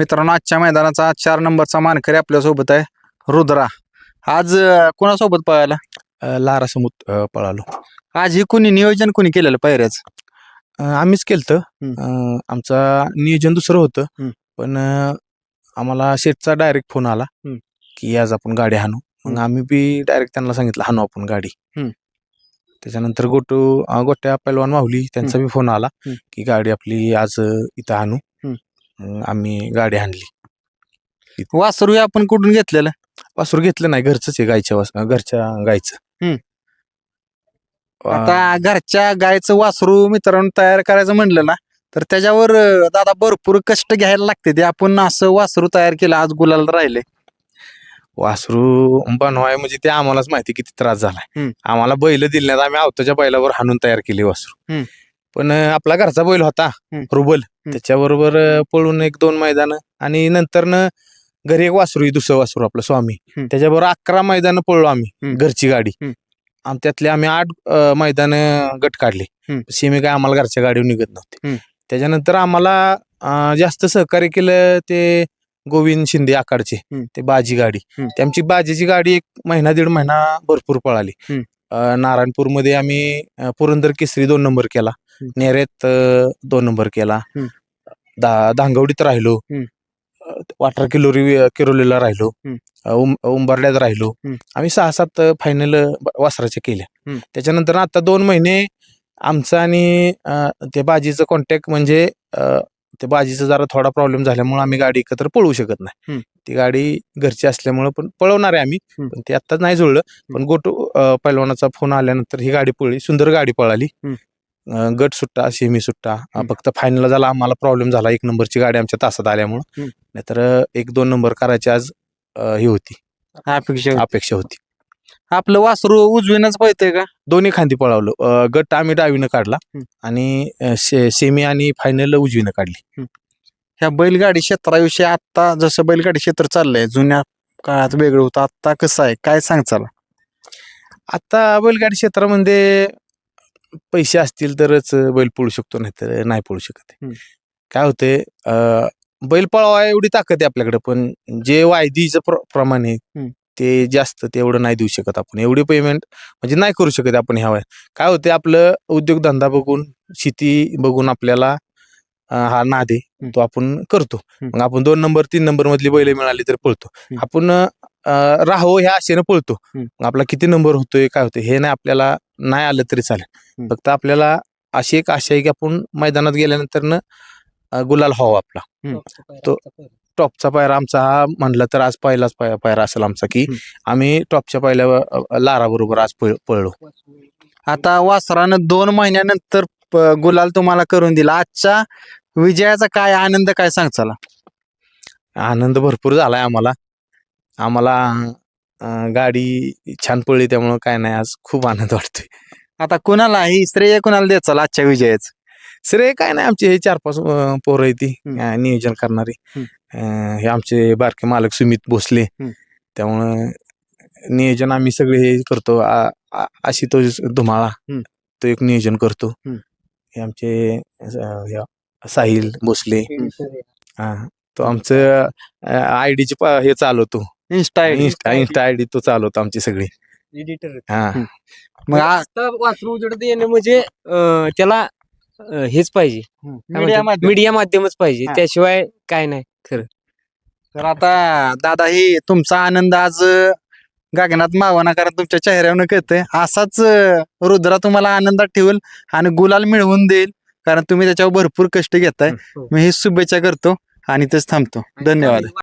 मित्रांनो आजच्या मैदानाचा चार नंबरचा मानकरी आपल्यासोबत आहे रुद्रा आज कोणासोबत पळायला लारा समुद अ, पळालो आज ही कुणी नियोजन कुणी केलेलं पायऱ्याच आम्हीच. अ, आमचा नियोजन दुसरं होतं. पण आम्हाला शेटचा डायरेक्ट फोन आला. की आज आपण गाडी हाणू मग. आम्ही बी डायरेक्ट त्यांना सांगितलं हाणू आपण गाडी. त्याच्यानंतर गोटू गोट्या पैलवान माहुली त्यांचा बी फोन आला. की गाडी आपली आज इथं आणू. मग आम्ही गाडी आणली. वासरू हे आपण कुठून घेतलेलं? वासूर घेतलं नाही घरचंच आहे गायच्या वास घरच्या गायचं. आता घरच्या गायचं वासरू मित्रांनो तयार करायचं म्हणलं ना तर त्याच्यावर दादा भरपूर कष्ट घ्यायला लागते ते. आपण असं वासरू तयार केलं आज गुलाला राहिले. वासरू बनवाय म्हणजे ते आम्हालाच माहिती किती त्रास झालाय. आम्हाला बैल दिले नाहीत आम्ही आवताच्या बैलावर हाणून तयार केली वासरू. पण आपला घरचा बैल होता. रुबल त्याच्याबरोबर पळून एक दोन मैदान आणि नंतर न घरी एक वासरू दुसरं वासरू आपलं स्वामी. त्याच्याबरोबर अकरा मैदान पळलो आम्ही. घरची गाडी त्यातले आम्ही आठ मैदान गट काढले. सेमी काय आम्हाला घरच्या गाडीवर निघत. नव्हते त्याच्यानंतर आम्हाला जास्त सहकार्य केलं ते गोविंद शिंदे आकारचे. ते बाजी गाडी हम्म. ते आमची बाजीची गाडी एक महिना दीड महिना भरपूर पळाली नारायणपूरमध्ये आम्ही पुरंदर केसरी दोन नंबर केला. नेरेत अं, दोन नंबर केला हम्म. दा धांगवडीत राहिलो हम्म. अं, वाटर किलोरी किरोलीला राहिलो हम्म. अं, उं- उंबरड्यात राहिलो हम्म. आम्ही सहा सात फायनल वासराच्या केल्या हम्म. त्याच्यानंतर आता दोन महिने आमचं आणि अं, ते बाजीचं कॉन्टॅक्ट म्हणजे अं, ते बाजीचा जरा थोडा प्रॉब्लेम झाल्यामुळे आम्ही गाडी एकत्र पळवू शकत नाही हम्म. ती गाडी घरची असल्यामुळे पण पळवणार आहे आम्ही हम्म. पण ते आत्ताच नाही जुळलं पण गोटू अं, पैलवानाचा फोन आल्यानंतर ही गाडी पळली सुंदर गाडी पळाली हम्म. अं, गट सुट्टा सेमी सुट्टा अं. फक्त फायनल झाला आम्हाला प्रॉब्लेम झाला. एक नंबरची गाडी आमच्या तासात आल्यामुळं. हम्म. नाहीतर अं, एक दोन नंबर करायची आज अं, ही होती. अपेक्षा अपेक्षा होती. आपलं वासरू उजवीनच पळतंय का? दोन्ही खांदी पळवलं. अं, गट आम्ही डावीनं काढला हम्म. आणि अं, से- सेमी आणि फायनल उजवीनं काढली. ह्या बैलगाडी क्षेत्राविषयी आता जसं बैलगाडी क्षेत्र चाललंय जुन्या काळात वेगळं होतं. आता कसं आहे? काय सांग चला आता बैलगाडी क्षेत्रामध्ये पैसे असतील तरच बैल पळू शकतो नाही तर नाही पळू शकत हम्म. काय होते बैल पळवा एवढी ताकद आहे आपल्याकडे पण जे वायदीचं प्र- प्रमाण आहे हम्म. ते जास्त तेवढं नाही देऊ शकत आपण एवढी पेमेंट म्हणजे नाही करू शकत आपण ह्या वयात काय होते आपलं उद्योगधंदा बघून शेती बघून आपल्याला हा नाद आहे तो आपण करतो. मग आपण दोन नंबर तीन नंबर मधली बैल मिळाली तर पळतो. आपण राहो ह्या आशेनं पळतो. आपला किती नंबर होतोय काय होतोय हे नाही आपल्याला नाही आलं तरी चालेल. फक्त आपल्याला अशी एक आशा आहे की आपण मैदानात गेल्यानंतर गुलाल व्हावा आपला. तो- टॉपचा पायरा आमचा हा म्हणला तर आज पहिलाच पाय- पायरा असेल आमचा की. आम्ही टॉपच्या पहिल्या लारा बरोबर आज पळ- पळलो. आता वासरानं दोन महिन्यानंतर गुलाल तुम्हाला करून दिला. आजच्या विजयाचा काय आनंद काय सांग चला आनंद भरपूर झालाय आम्हाला आम्हाला अं, गाडी छान पडली त्यामुळं काय नाही आज खूप आनंद वाटतोय आता कुणाला ही श्रेय कुणाला द्यायचं चला आजच्या विजयाचं श्रेय काय नाही आमचे हे चार पाच अं, पोरं आहे ती हम्म. अं, नियोजन करणारी हम्म. अं, हे आमचे बारके मालक सुमित भोसले हम्म. त्यामुळं नियोजन आम्ही सगळे हे करतो आ- आ- आशुतोष धुमाळा हम्म. तो एक नियोजन करतो हम्म. हे आमचे अं, हे साहिल भोसले. हा तो आमचं आय डीची हे चालवतो. Insta insta insta I D तो चालवतो आमची सगळी. एडिटर हा. मग आता वासरू उजडत येणं म्हणजे अं, त्याला अं, हेच पाहिजे. मीडिया माध्यम. मीडिया माध्यमच पाहिजे. हा. त्याशिवाय काय नाही. तर आता दादा ही तुमचा आनंद आज अं, गगनात मावना कारण तुमच्या चेहऱ्यावर कळतंय. असाच अं, रुद्रा तुम्हाला आनंदात ठेवल आणि गुलाल मिळवून देईल. कारण तुम्ही त्याच्यावर भरपूर कष्ट घेताय. मी ही शुभेच्छा करतो आणि तेच थांबतो. धन्यवाद.